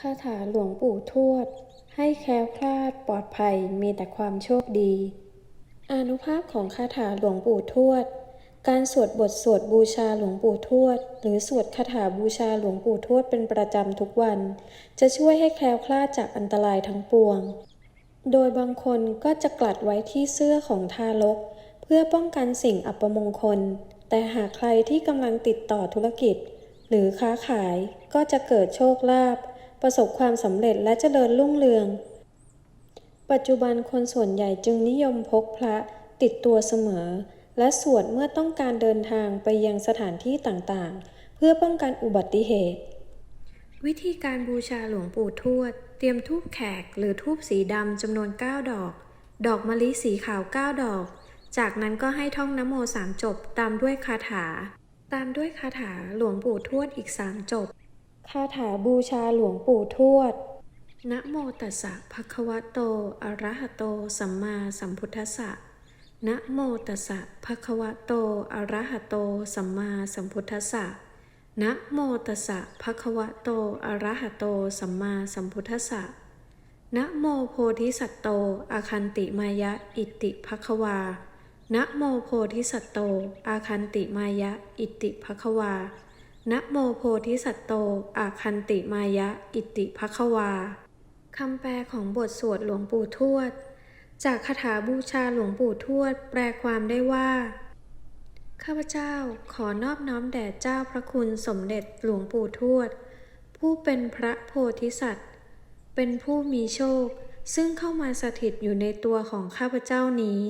คาถาหลวงปู่ทวด ให้แคล้วคลาดปลอดภัยมีแต่ความโชคดี อนุภาพของคาถาหลวงปู่ทวด การสวดบทสวดบูชาหลวงปู่ทวด หรือสวดคาถาบูชาหลวงปู่ทวดเป็นประจำทุกวัน จะช่วยให้แคล้วคลาดจากอันตรายทั้งปวง โดยบางคนก็จะกลัดไว้ที่เสื้อของทารก เพื่อป้องกันสิ่งอัปมงคล แต่หากใครที่กำลังติดต่อธุรกิจ หรือค้าขายก็จะเกิดโชคลาภ ประสบความสำเร็จและเจริญรุ่งเรือง ปัจจุบันคนส่วนใหญ่จึงนิยมพกพระติดตัวเสมอ และสวดเมื่อต้องการเดินทางไปยังสถานที่ต่างๆ เพื่อป้องกันอุบัติเหตุ วิธีการบูชาหลวงปู่ทวด เตรียมทูบแขกหรือทูบสีดำจำนวน 9 ดอก ดอกมะลิสีขาว 9 ดอก จากนั้นก็ให้ท่องนโมสามจบตามด้วยคาถา ตามด้วยคาถาหลวงปู่ทวดอีกสามจบ คาถาบูชาหลวงปู่ทวด นะโมตัสสะภะคะวะโต อะระหะโต สัมมาสัมพุทธัสสะ นะโมตัสสะภะคะวะโต อะระหะโต สัมมาสัมพุทธัสสะ นะโมตัสสะภะคะวะโต อะระหะโต สัมมาสัมพุทธัสสะ นะโมโพธิสัตโต อาคันติมายะ อิติภควา นะโมโพธิสัตโต อาคันติมายะ อิติภควา นะโมโพธิสัตโต อาคันติมายะ อิติภควา คำแปลของบทสวดหลวงปู่ทวด จากคาถาบูชาหลวงปู่ทวด แปลความได้ว่า ข้าพเจ้าขอนอบน้อมแด่เจ้าพระคุณสมเด็จหลวงปู่ทวด ผู้เป็นพระโพธิสัตว์ เป็นผู้มีโชค ซึ่งเข้ามาสถิตอยู่ในตัวของข้าพเจ้านี้